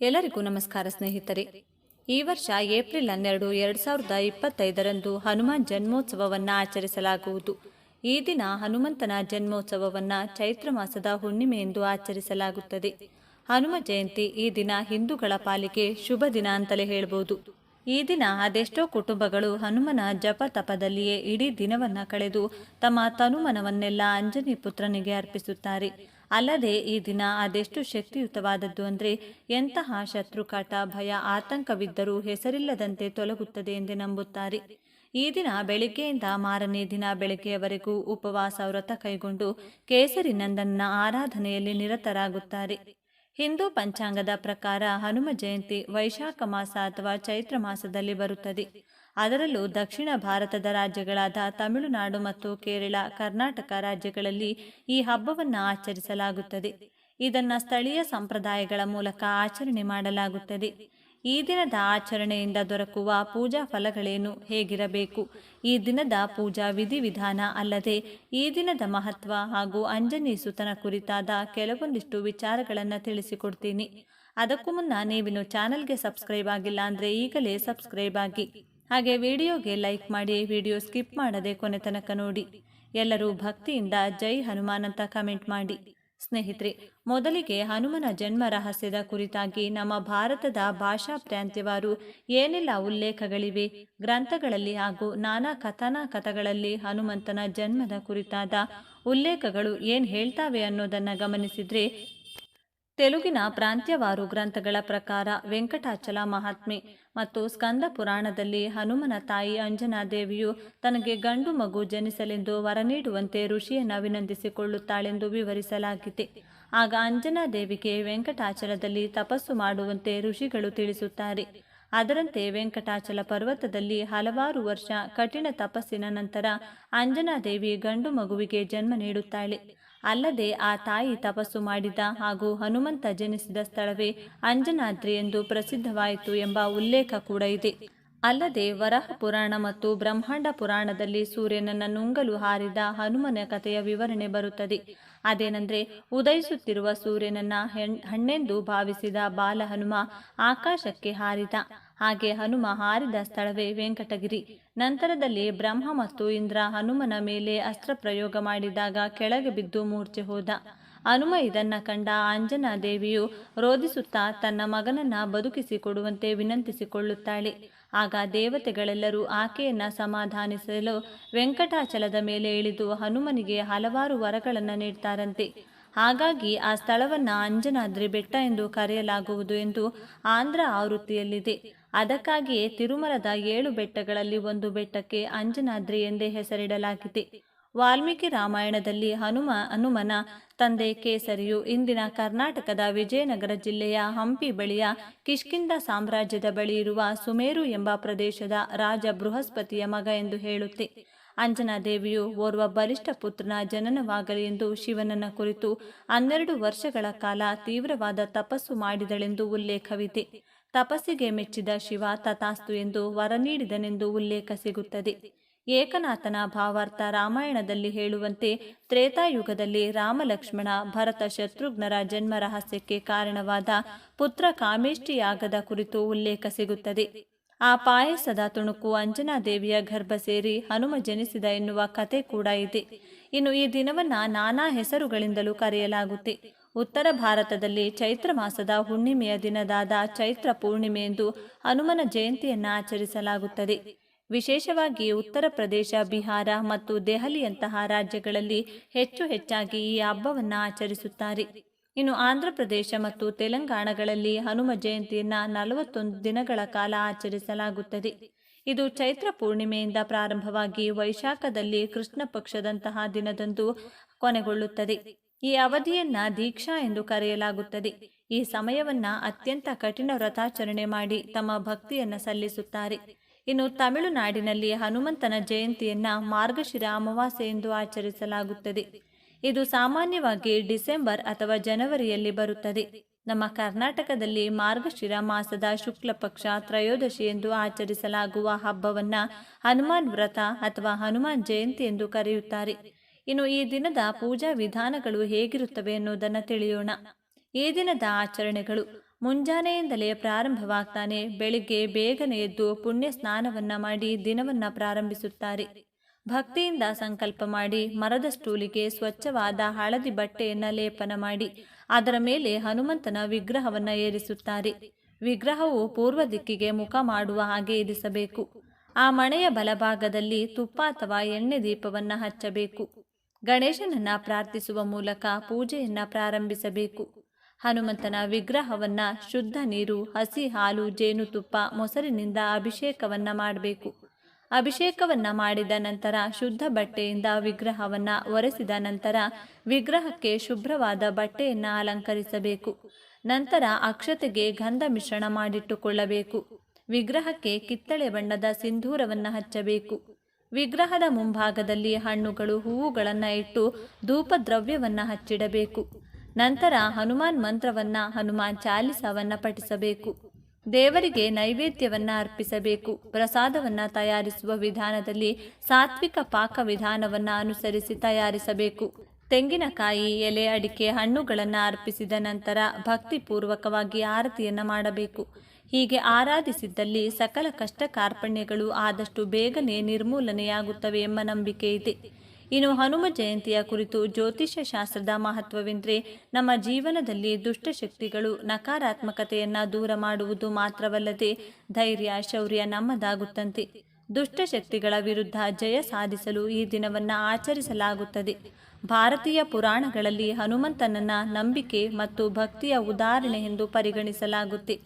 ಎಲ್ಲರಿಗೂ ನಮಸ್ಕಾರ ಸ್ನೇಹಿತರೆ. ಈ ವರ್ಷ ಏಪ್ರಿಲ್ ಹನ್ನೆರಡು ಎರಡು ಸಾವಿರದ ಇಪ್ಪತ್ತೈದರಂದು ಹನುಮಾನ್ ಜನ್ಮೋತ್ಸವವನ್ನು ಆಚರಿಸಲಾಗುವುದು. ಈ ದಿನ ಹನುಮಂತನ ಜನ್ಮೋತ್ಸವವನ್ನು ಚೈತ್ರ ಮಾಸದ ಹುಣ್ಣಿಮೆ ಎಂದು ಆಚರಿಸಲಾಗುತ್ತದೆ. ಹನುಮ ಜಯಂತಿ ಈ ದಿನ ಹಿಂದೂಗಳ ಪಾಲಿಗೆ ಶುಭ ದಿನ ಅಂತಲೇ ಹೇಳ್ಬೋದು. ಈ ದಿನ ಅದೆಷ್ಟೋ ಕುಟುಂಬಗಳು ಹನುಮನ ಜಪ ತಪದಲ್ಲಿಯೇ ಇಡೀ ದಿನವನ್ನು ಕಳೆದು ತಮ್ಮ ತನುಮನವನ್ನೆಲ್ಲ ಅಂಜನಿ ಪುತ್ರನಿಗೆ ಅರ್ಪಿಸುತ್ತಾರೆ. ಅಲ್ಲದೆ ಈ ದಿನ ಅದೆಷ್ಟು ಶಕ್ತಿಯುತವಾದದ್ದು ಅಂದರೆ ಎಂತಹ ಶತ್ರುಕಾಟ, ಭಯ, ಆತಂಕವಿದ್ದರೂ ಹೆಸರಿಲ್ಲದಂತೆ ತೊಲಗುತ್ತದೆ ಎಂದು ನಂಬುತ್ತಾರೆ. ಈ ದಿನ ಬೆಳಿಗ್ಗೆಯಿಂದ ಮಾರನೇ ದಿನ ಬೆಳಗ್ಗೆಯವರೆಗೂ ಉಪವಾಸ ವ್ರತ ಕೈಗೊಂಡು ಕೇಸರಿ ನಂದನ ಆರಾಧನೆಯಲ್ಲಿ ನಿರತರಾಗುತ್ತಾರೆ. ಹಿಂದೂ ಪಂಚಾಂಗದ ಪ್ರಕಾರ ಹನುಮ ಜಯಂತಿ, ವೈಶಾಖ ಮಾಸ ಅಥವಾ ಚೈತ್ರ ಮಾಸದಲ್ಲಿ ಬರುತ್ತದೆ. ಅದರಲ್ಲೂ ದಕ್ಷಿಣ ಭಾರತದ ರಾಜ್ಯಗಳಾದ ತಮಿಳುನಾಡು ಮತ್ತು ಕೇರಳ, ಕರ್ನಾಟಕ ರಾಜ್ಯಗಳಲ್ಲಿ ಈ ಹಬ್ಬವನ್ನು ಆಚರಿಸಲಾಗುತ್ತದೆ. ಇದನ್ನು ಸ್ಥಳೀಯ ಸಂಪ್ರದಾಯಗಳ ಮೂಲಕ ಆಚರಣೆ ಮಾಡಲಾಗುತ್ತದೆ. ಈ ದಿನದ ಆಚರಣೆಯಿಂದ ದೊರಕುವ ಪೂಜಾ ಫಲಗಳೇನು, ಹೇಗಿರಬೇಕು? ಈ ದಿನದ ಪೂಜಾ ವಿಧಿವಿಧಾನ ಅಲ್ಲದೆ ಈ ದಿನದ ಮಹತ್ವ ಹಾಗೂ ಅಂಜನಿ ಸುತನ ಕುರಿತಾದ ಕೆಲವೊಂದಿಷ್ಟು ವಿಚಾರಗಳನ್ನು ತಿಳಿಸಿಕೊಡ್ತೀನಿ. ಅದಕ್ಕೂ ಮುನ್ನ ನೀವಿನ್ನು ಚಾನಲ್ಗೆ ಸಬ್ಸ್ಕ್ರೈಬ್ ಆಗಿಲ್ಲ ಅಂದರೆ ಈಗಲೇ ಸಬ್ಸ್ಕ್ರೈಬ್ ಆಗಿ. ಹಾಗೆ ವಿಡಿಯೋಗೆ ಲೈಕ್ ಮಾಡಿ ವಿಡಿಯೋ ಸ್ಕಿಪ್ ಮಾಡದೆ ಕೊನೆ ತನಕ ನೋಡಿ. ಎಲ್ಲರೂ ಭಕ್ತಿಯಿಂದ ಜೈ ಹನುಮಾನ್ ಅಂತ ಕಮೆಂಟ್ ಮಾಡಿ. ಸ್ನೇಹಿತರೆ, ಮೊದಲಿಗೆ ಹನುಮನ ಜನ್ಮ ರಹಸ್ಯದ ಕುರಿತಾಗಿ ನಮ್ಮ ಭಾರತದ ಭಾಷಾ ಪ್ರಾಂತ್ಯವಾರು ಏನೆಲ್ಲ ಉಲ್ಲೇಖಗಳಿವೆ, ಗ್ರಂಥಗಳಲ್ಲಿ ಹಾಗೂ ನಾನಾ ಕಥನಾ ಕಥಗಳಲ್ಲಿ ಹನುಮಂತನ ಜನ್ಮದ ಕುರಿತಾದ ಉಲ್ಲೇಖಗಳು ಏನು ಹೇಳ್ತಾವೆ ಅನ್ನೋದನ್ನು ಗಮನಿಸಿದ್ರೆ ತೆಲುಗಿನ ಪ್ರಾಂತ್ಯವಾರು ಗ್ರಂಥಗಳ ಪ್ರಕಾರ ವೆಂಕಟಾಚಲ ಮಹಾತ್ಮೆ ಮತ್ತು ಸ್ಕಂದ ಪುರಾಣದಲ್ಲಿ ಹನುಮನ ತಾಯಿ ಅಂಜನಾದೇವಿಯು ತನಗೆ ಗಂಡು ಮಗು ಜನಿಸಲೆಂದು ವರ ನೀಡುವಂತೆ ಋಷಿಯನ್ನು ವಿನಂತಿಸಿಕೊಳ್ಳುತ್ತಾಳೆಂದು ವಿವರಿಸಲಾಗಿದೆ. ಆಗ ಅಂಜನಾದೇವಿಗೆ ವೆಂಕಟಾಚಲದಲ್ಲಿ ತಪಸ್ಸು ಮಾಡುವಂತೆ ಋಷಿಗಳು ತಿಳಿಸುತ್ತಾರೆ. ಅದರಂತೆ ವೆಂಕಟಾಚಲ ಪರ್ವತದಲ್ಲಿ ಹಲವಾರು ವರ್ಷ ಕಠಿಣ ತಪಸ್ಸಿನ ನಂತರ ಅಂಜನಾದೇವಿ ಗಂಡು ಮಗುವಿಗೆ ಜನ್ಮ ನೀಡುತ್ತಾಳೆ. ಅಲ್ಲದೆ ಆ ತಾಯಿ ತಪಸ್ಸು ಮಾಡಿದ ಹಾಗೂ ಹನುಮಂತ ಜನಿಸಿದ ಸ್ಥಳವೇ ಅಂಜನಾದ್ರಿ ಎಂದು ಪ್ರಸಿದ್ಧವಾಯಿತು ಎಂಬ ಉಲ್ಲೇಖ ಕೂಡ ಇದೆ. ಅಲ್ಲದೆ ವರಹ ಪುರಾಣ ಮತ್ತು ಬ್ರಹ್ಮಾಂಡ ಪುರಾಣದಲ್ಲಿ ಸೂರ್ಯನನ್ನ ನುಂಗಲು ಹಾರಿದ ಹನುಮನ ಕಥೆಯ ವಿವರಣೆ ಬರುತ್ತದೆ. ಅದೇನೆಂದರೆ, ಉದಯಿಸುತ್ತಿರುವ ಸೂರ್ಯನನ್ನ ಹೆಣ್, ಹಣ್ಣೆಂದು ಭಾವಿಸಿದ ಬಾಲ ಹನುಮ ಆಕಾಶಕ್ಕೆ ಹಾರಿದ. ಹಾಗೆ ಹನುಮ ಹಾರಿದ ಸ್ಥಳವೇ ವೆಂಕಟಗಿರಿ. ನಂತರದಲ್ಲಿ ಬ್ರಹ್ಮ ಮತ್ತು ಇಂದ್ರ ಹನುಮನ ಮೇಲೆ ಅಸ್ತ್ರ ಪ್ರಯೋಗ ಮಾಡಿದಾಗ ಕೆಳಗೆ ಬಿದ್ದು ಮೂರ್ಛೆ ಹೋದ. ಹನುಮ ಇದನ್ನ ಕಂಡ ಅಂಜನಾ ದೇವಿಯು ರೋಧಿಸುತ್ತಾ ತನ್ನ ಮಗನನ್ನ ಬದುಕಿಸಿಕೊಡುವಂತೆ ವಿನಂತಿಸಿಕೊಳ್ಳುತ್ತಾಳೆ. ಆಗ ದೇವತೆಗಳೆಲ್ಲರೂ ಆಕೆಯನ್ನ ಸಮಾಧಾನಿಸಲು ವೆಂಕಟಾಚಲದ ಮೇಲೆ ಇಳಿದು ಹನುಮನಿಗೆ ಹಲವಾರು ವರಗಳನ್ನು ನೀಡ್ತಾರಂತೆ. ಹಾಗಾಗಿ ಆ ಸ್ಥಳವನ್ನು ಅಂಜನಾದ್ರಿ ಬೆಟ್ಟ ಎಂದು ಕರೆಯಲಾಗುವುದು ಎಂದು ಆಂಧ್ರ ಆವೃತ್ತಿಯಲ್ಲಿದೆ. ಅದಕ್ಕಾಗಿಯೇ ತಿರುಮಲದ ಏಳು ಬೆಟ್ಟಗಳಲ್ಲಿ ಒಂದು ಬೆಟ್ಟಕ್ಕೆ ಅಂಜನಾದ್ರಿ ಎಂದೇ ಹೆಸರಿಡಲಾಗಿದೆ. ವಾಲ್ಮೀಕಿ ರಾಮಾಯಣದಲ್ಲಿ ಹನುಮ, ಹನುಮನ ತಂದೆ ಕೇಸರಿಯು ಇಂದಿನ ಕರ್ನಾಟಕದ ವಿಜಯನಗರ ಜಿಲ್ಲೆಯ ಹಂಪಿ ಬಳಿಯ ಕಿಷ್ಕಿಂದ ಸಾಮ್ರಾಜ್ಯದ ಬಳಿ ಇರುವ ಸುಮೇರು ಎಂಬ ಪ್ರದೇಶದ ರಾಜ ಬೃಹಸ್ಪತಿಯ ಮಗ ಎಂದು ಹೇಳುತ್ತೆ. ಅಂಜನಾದೇವಿಯು ಓರ್ವ ಬಲಿಷ್ಠ ಪುತ್ರನ ಜನನವಾಗಲಿ ಎಂದು ಶಿವನನ್ನ ಕುರಿತು ಹನ್ನೆರಡು ವರ್ಷಗಳ ಕಾಲ ತೀವ್ರವಾದ ತಪಸ್ಸು ಮಾಡಿದಳೆಂದು ಉಲ್ಲೇಖವಿದೆ. ತಪಸ್ಸಿಗೆ ಮೆಚ್ಚಿದ ಶಿವ ತಥಾಸ್ತು ಎಂದು ವರ ನೀಡಿದನೆಂದು ಉಲ್ಲೇಖ ಸಿಗುತ್ತದೆ. ಏಕನಾಥನ ಭಾವಾರ್ಥ ರಾಮಾಯಣದಲ್ಲಿ ಹೇಳುವಂತೆ ತ್ರೇತಾಯುಗದಲ್ಲಿ ರಾಮಲಕ್ಷ್ಮಣ ಭರತ ಶತ್ರುಘ್ನರ ಜನ್ಮ ರಹಸ್ಯಕ್ಕೆ ಕಾರಣವಾದ ಪುತ್ರ ಕಾಮೇಷ್ಟಿಯಾಗದ ಕುರಿತು ಉಲ್ಲೇಖ ಸಿಗುತ್ತದೆ. ಆ ಪಾಯಸದ ತುಣುಕು ಅಂಜನಾದೇವಿಯ ಗರ್ಭ ಸೇರಿ ಹನುಮ ಜನಿಸಿದ ಎನ್ನುವ ಕತೆ ಕೂಡ ಇದೆ. ಇನ್ನು ಈ ದಿನವನ್ನ ನಾನಾ ಹೆಸರುಗಳಿಂದಲೂ ಕರೆಯಲಾಗುತ್ತೆ. ಉತ್ತರ ಭಾರತದಲ್ಲಿ ಚೈತ್ರ ಮಾಸದ ಹುಣ್ಣಿಮೆಯ ದಿನದಾದ ಚೈತ್ರ ಪೂರ್ಣಿಮೆ ಎಂದು ಹನುಮನ ಜಯಂತಿಯನ್ನು ಆಚರಿಸಲಾಗುತ್ತದೆ. ವಿಶೇಷವಾಗಿ ಉತ್ತರ ಪ್ರದೇಶ, ಬಿಹಾರ ಮತ್ತು ದೆಹಲಿಯಂತಹ ರಾಜ್ಯಗಳಲ್ಲಿ ಹೆಚ್ಚು ಹೆಚ್ಚಾಗಿ ಈ ಹಬ್ಬವನ್ನು ಆಚರಿಸುತ್ತಾರೆ. ಇನ್ನು ಆಂಧ್ರ ಪ್ರದೇಶ ಮತ್ತು ತೆಲಂಗಾಣಗಳಲ್ಲಿ ಹನುಮ ಜಯಂತಿಯನ್ನು ನಲವತ್ತೊಂದು ದಿನಗಳ ಕಾಲ ಆಚರಿಸಲಾಗುತ್ತದೆ. ಇದು ಚೈತ್ರ ಪೂರ್ಣಿಮೆಯಿಂದ ಪ್ರಾರಂಭವಾಗಿ ವೈಶಾಖದಲ್ಲಿ ಕೃಷ್ಣ ಪಕ್ಷದಂತಹ ದಿನದಂದು ಕೊನೆಗೊಳ್ಳುತ್ತದೆ. ಈ ಅವಧಿಯನ್ನ ದೀಕ್ಷಾ ಎಂದು ಕರೆಯಲಾಗುತ್ತದೆ. ಈ ಸಮಯವನ್ನ ಅತ್ಯಂತ ಕಠಿಣ ವ್ರತಾಚರಣೆ ಮಾಡಿ ತಮ್ಮ ಭಕ್ತಿಯನ್ನ ಸಲ್ಲಿಸುತ್ತಾರೆ. ಇನ್ನು ತಮಿಳುನಾಡಿನಲ್ಲಿ ಹನುಮಂತನ ಜಯಂತಿಯನ್ನ ಮಾರ್ಗಶಿರ ಅಮಾವಾಸ್ಯೆ ಎಂದು ಆಚರಿಸಲಾಗುತ್ತದೆ. ಇದು ಸಾಮಾನ್ಯವಾಗಿ ಡಿಸೆಂಬರ್ ಅಥವಾ ಜನವರಿಯಲ್ಲಿ ಬರುತ್ತದೆ. ನಮ್ಮ ಕರ್ನಾಟಕದಲ್ಲಿ ಮಾರ್ಗಶಿರ ಮಾಸದ ಶುಕ್ಲ ಪಕ್ಷ ತ್ರಯೋದಶಿ ಎಂದು ಆಚರಿಸಲಾಗುವ ಹಬ್ಬವನ್ನ ಹನುಮಾನ್ ವ್ರತ ಅಥವಾ ಹನುಮಾನ್ ಜಯಂತಿ ಎಂದು ಕರೆಯುತ್ತಾರೆ. ಇನ್ನು ಈ ದಿನದ ಪೂಜಾ ವಿಧಾನಗಳು ಹೇಗಿರುತ್ತವೆ ಎನ್ನುವುದನ್ನು ತಿಳಿಯೋಣ. ಈ ದಿನದ ಆಚರಣೆಗಳು ಮುಂಜಾನೆಯಿಂದಲೇ ಪ್ರಾರಂಭವಾಗ್ತಾನೆ, ಬೆಳಿಗ್ಗೆ ಬೇಗನೆ ಎದ್ದು ಪುಣ್ಯ ಸ್ನಾನವನ್ನ ಮಾಡಿ ದಿನವನ್ನ ಪ್ರಾರಂಭಿಸುತ್ತಾರೆ. ಭಕ್ತಿಯಿಂದ ಸಂಕಲ್ಪ ಮಾಡಿ, ಮರದ ಸ್ಟೂಲಿಗೆ ಸ್ವಚ್ಛವಾದ ಹಳದಿ ಬಟ್ಟೆಯನ್ನ ಲೇಪನ ಮಾಡಿ, ಅದರ ಮೇಲೆ ಹನುಮಂತನ ವಿಗ್ರಹವನ್ನ ಏರಿಸುತ್ತಾರೆ. ವಿಗ್ರಹವು ಪೂರ್ವ ದಿಕ್ಕಿಗೆ ಮುಖ ಮಾಡುವ ಹಾಗೆ ಇರಿಸಬೇಕು. ಆ ಮಣೆಯ ಬಲಭಾಗದಲ್ಲಿ ತುಪ್ಪ ಅಥವಾ ಎಣ್ಣೆ ದೀಪವನ್ನ ಹಚ್ಚಬೇಕು. ಗಣೇಶನನ್ನ ಪ್ರಾರ್ಥಿಸುವ ಮೂಲಕ ಪೂಜೆಯನ್ನ ಪ್ರಾರಂಭಿಸಬೇಕು. ಹನುಮಂತನ ವಿಗ್ರಹವನ್ನ ಶುದ್ಧ ನೀರು, ಹಸಿ ಹಾಲು ಜೇನುತುಪ್ಪ ಮೊಸರಿನಿಂದ ಅಭಿಷೇಕವನ್ನ ಮಾಡಬೇಕು. ಅಭಿಷೇಕವನ್ನ ಮಾಡಿದ ನಂತರ ಶುದ್ಧ ಬಟ್ಟೆಯಿಂದ ವಿಗ್ರಹವನ್ನ ಒರೆಸಿದ ನಂತರ ವಿಗ್ರಹಕ್ಕೆ ಶುಭ್ರವಾದ ಬಟ್ಟೆಯನ್ನ ಅಲಂಕರಿಸಬೇಕು. ನಂತರ ಅಕ್ಷತೆಗೆ ಗಂಧ ಮಿಶ್ರಣ ಮಾಡಿಟ್ಟುಕೊಳ್ಳಬೇಕು. ವಿಗ್ರಹಕ್ಕೆ ಕಿತ್ತಳೆ ಬಣ್ಣದ ಸಿಂಧೂರವನ್ನ ಹಚ್ಚಬೇಕು. ವಿಗ್ರಹದ ಮುಂಭಾಗದಲ್ಲಿ ಹಣ್ಣುಗಳು, ಹೂವುಗಳನ್ನು ಇಟ್ಟು ಧೂಪ ದ್ರವ್ಯವನ್ನು ಹಚ್ಚಿಡಬೇಕು. ನಂತರ ಹನುಮಾನ್ ಮಂತ್ರವನ್ನ ಹನುಮಾನ್ ಚಾಲಿಸವನ್ನು ಪಠಿಸಬೇಕು. ದೇವರಿಗೆ ನೈವೇದ್ಯವನ್ನು ಅರ್ಪಿಸಬೇಕು. ಪ್ರಸಾದವನ್ನು ತಯಾರಿಸುವ ವಿಧಾನದಲ್ಲಿ ಸಾತ್ವಿಕ ಪಾಕ ವಿಧಾನವನ್ನು ಅನುಸರಿಸಿ ತಯಾರಿಸಬೇಕು. ತೆಂಗಿನಕಾಯಿ, ಎಲೆ ಅಡಿಕೆ, ಹಣ್ಣುಗಳನ್ನು ಅರ್ಪಿಸಿದ ನಂತರ ಭಕ್ತಿಪೂರ್ವಕವಾಗಿ ಆರತಿಯನ್ನು ಮಾಡಬೇಕು. ಹೀಗೆ ಆರಾಧಿಸಿದ್ದಲ್ಲಿ ಸಕಲ ಕಷ್ಟ ಕಾರ್ಪಣ್ಯಗಳು ಆದಷ್ಟು ಬೇಗನೆ ನಿರ್ಮೂಲನೆಯಾಗುತ್ತವೆ ಎಂಬ ನಂಬಿಕೆ ಇದೆ. ಇನ್ನು ಹನುಮ ಜಯಂತಿಯ ಕುರಿತು ಜ್ಯೋತಿಷ್ಯ ಶಾಸ್ತ್ರದ ಮಹತ್ವವೆಂದರೆ ನಮ್ಮ ಜೀವನದಲ್ಲಿ ದುಷ್ಟಶಕ್ತಿಗಳು ನಕಾರಾತ್ಮಕತೆಯನ್ನು ದೂರ ಮಾಡುವುದು ಮಾತ್ರವಲ್ಲದೆ ಧೈರ್ಯ, ಶೌರ್ಯ ನಮ್ಮದಾಗುತ್ತಂತೆ. ದುಷ್ಟಶಕ್ತಿಗಳ ವಿರುದ್ಧ ಜಯ ಸಾಧಿಸಲು ಈ ದಿನವನ್ನು ಆಚರಿಸಲಾಗುತ್ತದೆ. ಭಾರತೀಯ ಪುರಾಣಗಳಲ್ಲಿ ಹನುಮಂತನನ್ನ ನಂಬಿಕೆ ಮತ್ತು ಭಕ್ತಿಯ ಉದಾಹರಣೆ ಎಂದು ಪರಿಗಣಿಸಲಾಗುತ್ತೆ.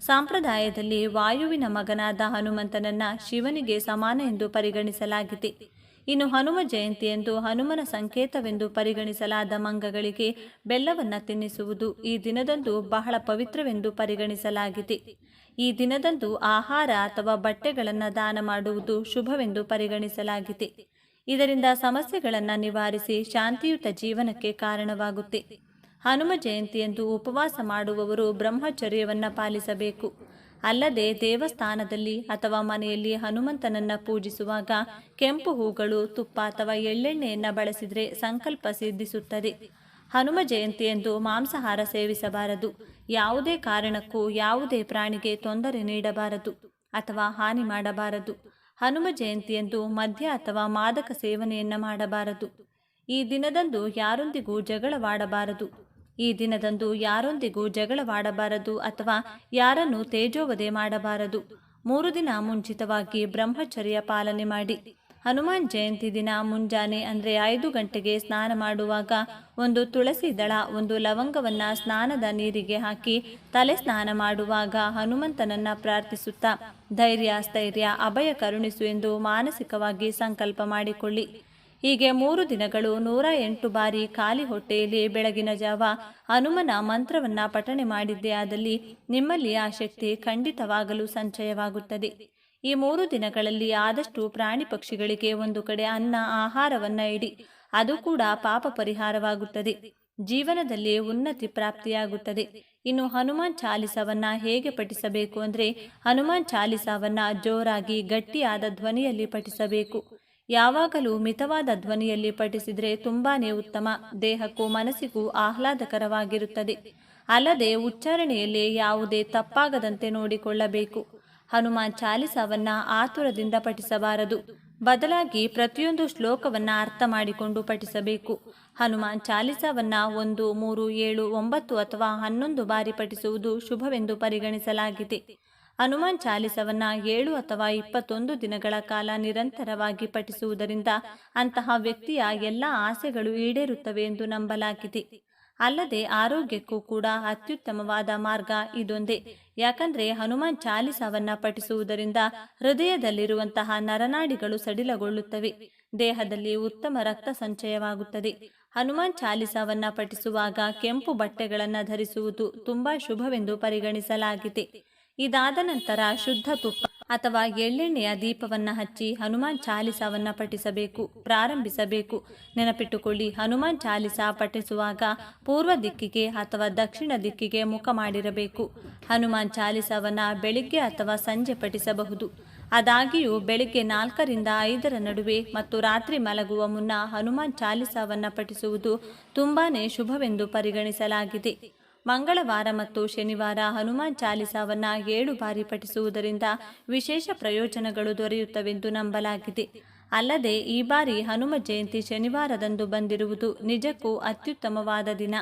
ಸಂಪ್ರದಾಯದಲ್ಲಿ ವಾಯುವಿನ ಮಗನಾದ ಹನುಮಂತನನ್ನ ಶಿವನಿಗೆ ಸಮಾನ ಎಂದು ಪರಿಗಣಿಸಲಾಗಿದೆ. ಇನ್ನು ಹನುಮ ಜಯಂತಿಯಂದು ಹನುಮನ ಸಂಕೇತವೆಂದು ಪರಿಗಣಿಸಲಾದ ಮಂಗಗಳಿಗೆ ಬೆಲ್ಲವನ್ನು ತಿನ್ನಿಸುವುದು ಈ ದಿನದಂದು ಬಹಳ ಪವಿತ್ರವೆಂದು ಪರಿಗಣಿಸಲಾಗಿದೆ. ಈ ದಿನದಂದು ಆಹಾರ ಅಥವಾ ಬಟ್ಟೆಗಳನ್ನು ದಾನ ಮಾಡುವುದು ಶುಭವೆಂದು ಪರಿಗಣಿಸಲಾಗಿದೆ. ಇದರಿಂದ ಸಮಸ್ಯೆಗಳನ್ನು ನಿವಾರಿಸಿ ಶಾಂತಿಯುತ ಜೀವನಕ್ಕೆ ಕಾರಣವಾಗುತ್ತೆ. ಹನುಮ ಜಯಂತಿಯಂದು ಉಪವಾಸ ಮಾಡುವವರು ಬ್ರಹ್ಮಚರ್ಯವನ್ನು ಪಾಲಿಸಬೇಕು. ಅಲ್ಲದೆ ದೇವಸ್ಥಾನದಲ್ಲಿ ಅಥವಾ ಮನೆಯಲ್ಲಿ ಹನುಮಂತನನ್ನ ಪೂಜಿಸುವಾಗ ಕೆಂಪು ಹೂಗಳು, ತುಪ್ಪ ಅಥವಾ ಎಳ್ಳೆಣ್ಣೆಯನ್ನು ಬಳಸಿದರೆ ಸಂಕಲ್ಪ ಸಿದ್ಧಿಸುತ್ತದೆ. ಹನುಮ ಜಯಂತಿಯಂದು ಮಾಂಸಾಹಾರ ಸೇವಿಸಬಾರದು. ಯಾವುದೇ ಕಾರಣಕ್ಕೂ ಯಾವುದೇ ಪ್ರಾಣಿಗೆ ತೊಂದರೆ ನೀಡಬಾರದು ಅಥವಾ ಹಾನಿ ಮಾಡಬಾರದು. ಹನುಮ ಜಯಂತಿಯಂದು ಮದ್ಯ ಅಥವಾ ಮಾದಕ ಸೇವನೆಯನ್ನ ಮಾಡಬಾರದು. ಈ ದಿನದಂದು ಯಾರೊಂದಿಗೂ ಜಗಳವಾಡಬಾರದು. ಈ ದಿನದಂದು ಯಾರೊಂದಿಗೂ ಜಗಳವಾಡಬಾರದು ಅಥವಾ ಯಾರನ್ನು ತೇಜೋವಧೆ ಮಾಡಬಾರದು. ಮೂರು ದಿನ ಮುಂಚಿತವಾಗಿ ಬ್ರಹ್ಮಚರ್ಯ ಪಾಲನೆ ಮಾಡಿ. ಹನುಮಾನ್ ಜಯಂತಿ ದಿನ ಮುಂಜಾನೆ ಅಂದರೆ ಐದು ಗಂಟೆಗೆ ಸ್ನಾನ ಮಾಡುವಾಗ ಒಂದು ತುಳಸಿ ದಳ ಒಂದು ಲವಂಗವನ್ನ ಸ್ನಾನದ ನೀರಿಗೆ ಹಾಕಿ ತಲೆ ಸ್ನಾನ ಮಾಡುವಾಗ ಹನುಮಂತನನ್ನ ಪ್ರಾರ್ಥಿಸುತ್ತಾ ಧೈರ್ಯ, ಸ್ಥೈರ್ಯ, ಅಭಯ ಕರುಣಿಸು ಎಂದು ಮಾನಸಿಕವಾಗಿ ಸಂಕಲ್ಪ ಮಾಡಿಕೊಳ್ಳಿ. ಹೀಗೆ ಮೂರು ದಿನಗಳು ನೂರ ಎಂಟು ಬಾರಿ ಖಾಲಿ ಹೊಟ್ಟೆಯಲ್ಲಿ ಬೆಳಗಿನ ಜಾವ ಹನುಮನ ಮಂತ್ರವನ್ನ ಪಠಣೆ ಮಾಡಿದ್ದೇ ಆದಲ್ಲಿ ನಿಮ್ಮಲ್ಲಿ ಆ ಶಕ್ತಿ ಖಂಡಿತವಾಗಲು ಸಂಚಯವಾಗುತ್ತದೆ. ಈ ಮೂರು ದಿನಗಳಲ್ಲಿ ಆದಷ್ಟು ಪ್ರಾಣಿ ಪಕ್ಷಿಗಳಿಗೆ ಒಂದು ಕಡೆ ಅನ್ನ, ಆಹಾರವನ್ನ ಇಡಿ. ಅದು ಕೂಡ ಪಾಪ ಪರಿಹಾರವಾಗುತ್ತದೆ. ಜೀವನದಲ್ಲಿ ಉನ್ನತಿ ಪ್ರಾಪ್ತಿಯಾಗುತ್ತದೆ. ಇನ್ನು ಹನುಮಾನ್ ಚಾಲಿಸವನ್ನ ಹೇಗೆ ಪಠಿಸಬೇಕು ಅಂದ್ರೆ ಹನುಮಾನ್ ಚಾಲಿಸವನ್ನ ಜೋರಾಗಿ ಗಟ್ಟಿಯಾದ ಧ್ವನಿಯಲ್ಲಿ ಪಠಿಸಬೇಕು. ಯಾವಾಗಲೂ ಮಿತವಾದ ಧ್ವನಿಯಲ್ಲಿ ಪಠಿಸಿದರೆ ತುಂಬಾನೇ ಉತ್ತಮ. ದೇಹಕ್ಕೂ ಮನಸ್ಸಿಗೂ ಆಹ್ಲಾದಕರವಾಗಿರುತ್ತದೆ. ಅಲ್ಲದೆ ಉಚ್ಚಾರಣೆಯಲ್ಲಿ ಯಾವುದೇ ತಪ್ಪಾಗದಂತೆ ನೋಡಿಕೊಳ್ಳಬೇಕು. ಹನುಮಾನ್ ಚಾಲಿಸವನ್ನ ಆತುರದಿಂದ ಪಠಿಸಬಾರದು. ಬದಲಾಗಿ ಪ್ರತಿಯೊಂದು ಶ್ಲೋಕವನ್ನ ಅರ್ಥ ಮಾಡಿಕೊಂಡು ಪಠಿಸಬೇಕು. ಹನುಮಾನ್ ಚಾಲಿಸವನ್ನ ಒಂದು, ಮೂರು, ಏಳು, ಒಂಬತ್ತು ಅಥವಾ ಹನ್ನೊಂದು ಬಾರಿ ಪಠಿಸುವುದು ಶುಭವೆಂದು ಪರಿಗಣಿಸಲಾಗಿದೆ. ಹನುಮಾನ್ ಚಾಲಿಸವನ್ನ ಏಳು ಅಥವಾ ಇಪ್ಪತ್ತೊಂದು ದಿನಗಳ ಕಾಲ ನಿರಂತರವಾಗಿ ಪಠಿಸುವುದರಿಂದ ಅಂತಹ ವ್ಯಕ್ತಿಯ ಎಲ್ಲ ಆಸೆಗಳು ಈಡೇರುತ್ತವೆ ಎಂದು ನಂಬಲಾಗಿದೆ. ಅಲ್ಲದೆ ಆರೋಗ್ಯಕ್ಕೂ ಕೂಡ ಅತ್ಯುತ್ತಮವಾದ ಮಾರ್ಗ ಇದೊಂದೇ. ಯಾಕಂದ್ರೆ ಹನುಮಾನ್ ಚಾಲಿಸವನ್ನ ಪಠಿಸುವುದರಿಂದ ಹೃದಯದಲ್ಲಿರುವಂತಹ ನರನಾಡಿಗಳು ಸಡಿಲಗೊಳ್ಳುತ್ತವೆ. ದೇಹದಲ್ಲಿ ಉತ್ತಮ ರಕ್ತ ಸಂಚಯವಾಗುತ್ತದೆ. ಹನುಮಾನ್ ಚಾಲಿಸವನ್ನ ಪಠಿಸುವಾಗ ಕೆಂಪು ಬಟ್ಟೆಗಳನ್ನು ಧರಿಸುವುದು ತುಂಬಾ ಶುಭವೆಂದು ಪರಿಗಣಿಸಲಾಗಿದೆ. ಇದಾದ ನಂತರ ಶುದ್ಧ ತುಪ್ಪ ಅಥವಾ ಎಳ್ಳೆಣ್ಣೆಯ ದೀಪವನ್ನು ಹಚ್ಚಿ ಹನುಮಾನ್ ಚಾಲಿಸವನ್ನು ಪಠಿಸಬೇಕು, ಪ್ರಾರಂಭಿಸಬೇಕು. ನೆನಪಿಟ್ಟುಕೊಳ್ಳಿ, ಹನುಮಾನ್ ಚಾಲಿಸ ಪಠಿಸುವಾಗ ಪೂರ್ವ ದಿಕ್ಕಿಗೆ ಅಥವಾ ದಕ್ಷಿಣ ದಿಕ್ಕಿಗೆ ಮುಖ ಮಾಡಿರಬೇಕು. ಹನುಮಾನ್ ಚಾಲಿಸವನ್ನು ಬೆಳಿಗ್ಗೆ ಅಥವಾ ಸಂಜೆ ಪಠಿಸಬಹುದು. ಆದಾಗಿಯೂ ಬೆಳಿಗ್ಗೆ ನಾಲ್ಕರಿಂದ ಐದರ ನಡುವೆ ಮತ್ತು ರಾತ್ರಿ ಮಲಗುವ ಮುನ್ನ ಹನುಮಾನ್ ಚಾಲಿಸವನ್ನು ಪಠಿಸುವುದು ತುಂಬಾನೇ ಶುಭವೆಂದು ಪರಿಗಣಿಸಲಾಗಿದೆ. ಮಂಗಳವಾರ ಮತ್ತು ಶನಿವಾರ ಹನುಮಾನ್ ಚಾಲಿಸಾವನ್ನ ಏಳು ಬಾರಿ ಪಠಿಸುವುದರಿಂದ ವಿಶೇಷ ಪ್ರಯೋಜನಗಳು ದೊರೆಯುತ್ತವೆಂದು ನಂಬಲಾಗಿದೆ. ಅಲ್ಲದೆ, ಈ ಬಾರಿ ಹನುಮ ಜಯಂತಿ ಶನಿವಾರದಂದು ಬಂದಿರುವುದು ನಿಜಕ್ಕೂ ಅತ್ಯುತ್ತಮವಾದ ದಿನ.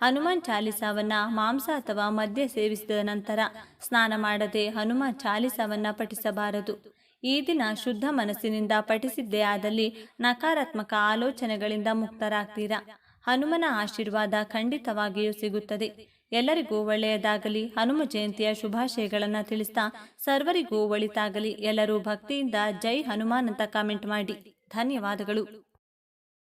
ಹನುಮಾನ್ ಚಾಲಿಸಾವನ್ನ ಮಾಂಸ ಅಥವಾ ಮದ್ಯ ಸೇವಿಸಿದ ನಂತರ ಸ್ನಾನ ಮಾಡದೆ ಹನುಮಾನ್ ಚಾಲಿಸಾವನ್ನ ಪಠಿಸಬಾರದು. ಈ ದಿನ ಶುದ್ಧ ಮನಸ್ಸಿನಿಂದ ಪಠಿಸಿದ್ದೇ ಆದಲ್ಲಿ ನಕಾರಾತ್ಮಕ ಆಲೋಚನೆಗಳಿಂದ ಮುಕ್ತರಾಗ್ತೀರಾ? ಹನುಮನ ಆಶೀರ್ವಾದ ಖಂಡಿತವಾಗಿಯೂ ಸಿಗುತ್ತದೆ. ಎಲ್ಲರಿಗೂ ಒಳ್ಳೆಯದಾಗಲಿ. ಹನುಮ ಜಯಂತಿಯ ಶುಭಾಶಯಗಳನ್ನು ತಿಳಿಸ್ತಾ ಸರ್ವರಿಗೂ ಒಳಿತಾಗಲಿ. ಎಲ್ಲರೂ ಭಕ್ತಿಯಿಂದ ಜೈ ಹನುಮಾನ್ ಅಂತ ಕಾಮೆಂಟ್ ಮಾಡಿ. ಧನ್ಯವಾದಗಳು.